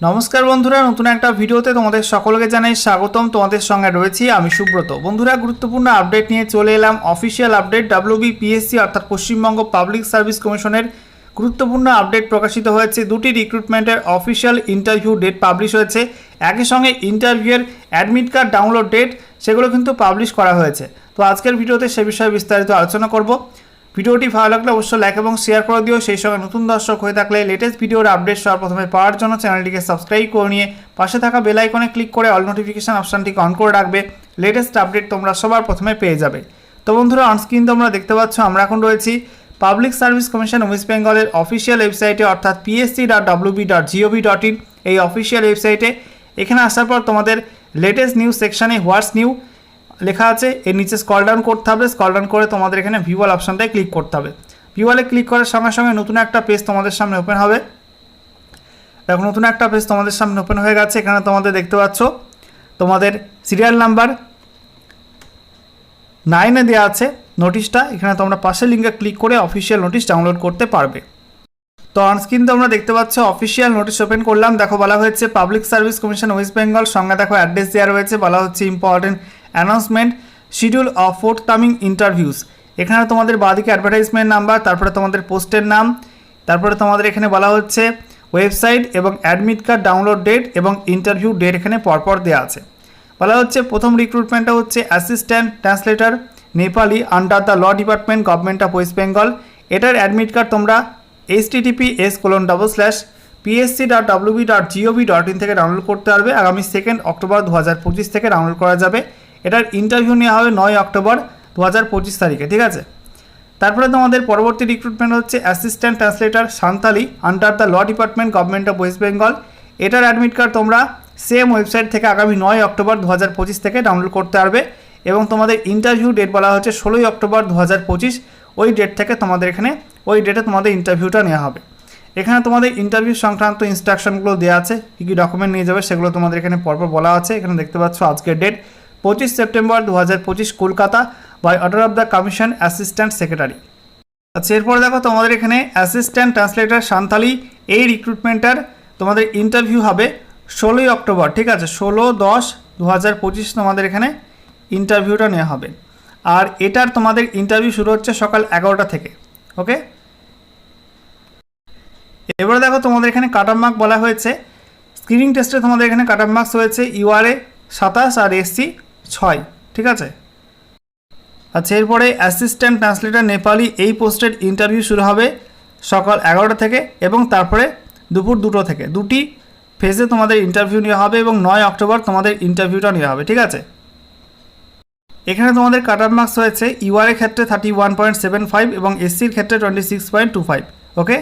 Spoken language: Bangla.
নমস্কার বন্ধুরা, নতুন একটা ভিডিওতে তোমাদের সকলকে জানাই স্বাগতম। তোমাদের সঙ্গে রয়েছি আমি সুব্রত। বন্ধুরা, গুরুত্বপূর্ণ আপডেট নিয়ে চলে এলাম। অফিসিয়াল আপডেট ডাব্লিউবি পিএসসি অর্থাৎ পশ্চিমবঙ্গ পাবলিক সার্ভিস কমিশনের গুরুত্বপূর্ণ আপডেট প্রকাশিত হয়েছে। দুটি রিক্রুটমেন্টের অফিসিয়াল ইন্টারভিউ ডেট পাবলিশ হয়েছে। একই সঙ্গে ইন্টারভিউয়ের অ্যাডমিট কার্ড ডাউনলোড ডেট সেগুলো কিন্তু পাবলিশ করা হয়েছে। তো আজকের ভিডিওতে সে বিষয়ে বিস্তারিত আলোচনা করব। ভিডিওটি ভালো লাগলে অবশ্যই লাইক এবং শেয়ার করে দিও। সেই সঙ্গে নতুন দর্শক হয়ে থাকলে লেটেস্ট ভিডিওর আপডেট সবার প্রথমে পাওয়ার জন্য চ্যানেলটিকে সাবস্ক্রাইব করে নিয়ে পাশে থাকা বেল আইকনে ক্লিক করে অল নোটিফিকেশান অপশানটিকে অন করে রাখবে। লেটেস্ট আপডেট তোমরা সবার প্রথমে পেয়ে যাবে। তো বন্ধুরা অনস্ক্রিন তোমরা দেখতে পাচ্ছ, আমরা এখন রয়েছি পাবলিক সার্ভিস কমিশন ওয়েস্ট বেঙ্গলের অফিসিয়াল ওয়েবসাইটে অর্থাৎ PSC dot WB dot GOV dot in এই অফিসিয়াল ওয়েবসাইটে এখানে আসার পর তোমাদের লেটেস্ট নিউজ সেকশানে হোয়াটস নিউ লেখা আছে, এর নিচে স্কল ডাউন করতে হবে স্কল ডাউন করে তোমাদের এখানে ভিউয়াল অপশানটায় ক্লিক করতে হবে। ভিউয়ালে ক্লিক করার সঙ্গে সঙ্গে নতুন একটা পেজ তোমাদের সামনে ওপেন হবে। দেখো, নতুন একটা পেজ তোমাদের সামনে ওপেন হয়ে গেছে, এখানে তোমাদের দেখতে পাচ্ছ, তোমাদের সিরিয়াল নাম্বার নাইনে দেওয়া আছে নোটিশটা এখানে তোমরা পাশের লিঙ্কে ক্লিক করে অফিসিয়াল নোটিশ ডাউনলোড করতে পারবে। তো অনস্ক্রিন তোমরা দেখতে পাচ্ছ অফিসিয়াল নোটিশ ওপেন করলাম। দেখো, বলা হয়েছে Public Service Commission West Bengal সঙ্গে দেখো অ্যাড্রেস দেওয়া রয়েছে, বলা হচ্ছে important announcement schedule of forthcoming interviews এখানে তোমাদের বাদিকে অ্যাডভার্টাইজমেন্ট নাম্বার তারপরে তোমাদের পোস্টের নাম, তারপরে তোমাদের এখানে বলা হচ্ছে ওয়েবসাইট এবং অ্যাডমিট কার্ড ডাউনলোড ডেট এবং ইন্টারভিউ ডেট এখানে পরপর দেওয়া আছে। বলা হচ্ছে প্রথম রিক্রুটমেন্টটা হচ্ছে assistant translator Nepali under the law department government of West Bengal এটার অ্যাডমিট কার্ড তোমরা H TTP S colon double slash PSC dot WB dot GOV dot in থেকে ডাউনলোড করতে পারবে। আগামী সেকেন্ড অক্টোবর দু হাজার পঁচিশ থেকে ডাউনলোড করা যাবে। এটার ইন্টারভিউ নেওয়া হবে নয় অক্টোবর দু হাজার পঁচিশ তারিখে, ঠিক আছে? তারপরে তোমাদের পরবর্তী রিক্রুটমেন্ট হচ্ছে assistant translator Santali under the law department government of West Bengal এটার অ্যাডমিট কার্ড তোমরা সেম ওয়েবসাইট থেকে আগামী নয় অক্টোবর দু হাজার পঁচিশ থেকে ডাউনলোড করতে পারবে এবং তোমাদের ইন্টারভিউ ডেট বলা হচ্ছে ষোলোই অক্টোবর দু হাজার পঁচিশ। ওই ডেট থেকে তোমাদের এখানে, ওই ডেটে তোমাদের ইন্টারভিউটা নেওয়া হবে। এখানে তোমাদের ইন্টারভিউ সংক্রান্ত ইনস্ট্রাকশনগুলো দেওয়া আছে, কী কী ডকুমেন্ট নিয়ে যাবে সেগুলো তোমাদের এখানে পরপর বলা আছে। এখানে দেখতে পাচ্ছ আজকের ডেট পঁচিশ সেপ্টেম্বর দু হাজার পঁচিশ Kolkata by order of the commission assistant secretary আচ্ছা এরপর দেখো তোমাদের এখানে অ্যাসিস্ট্যান্ট ট্রান্সলেটার সান্তালি, এই রিক্রুটমেন্টের তোমাদের ইন্টারভিউ হবে ষোলোই অক্টোবর, ঠিক আছে? ষোলো দশ দু তোমাদের এখানে ইন্টারভিউটা নেওয়া হবে। আর এটার তোমাদের ইন্টারভিউ শুরু হচ্ছে সকাল এগারোটা থেকে ওকে এবারে দেখো তোমাদের এখানে কাটার মার্ক বলা হয়েছে। স্ক্রিনিং টেস্টে তোমাদের এখানে কাটার মার্কস হয়েছে ইউআরএ সাতাশ আর এসসি ছয়, ঠিক আছে? আচ্ছা এরপরে অ্যাসিস্ট্যান্ট ট্রান্সলেটর নেপালি এই পোস্টের ইন্টারভিউ শুরু হবে সকাল এগারোটা থেকে এবং তারপরে দুপুর দুটো থেকে। দুটি ফেজে তোমাদের ইন্টারভিউ নেওয়া হবে এবং নয় অক্টোবর তোমাদের ইন্টারভিউটা নেওয়া হবে, ঠিক আছে? এখানে তোমাদের কাটার মার্কস হয়েছে ইউআরের ক্ষেত্রে thirty one point seven five এবং এসসির ক্ষেত্রে twenty six point two five okay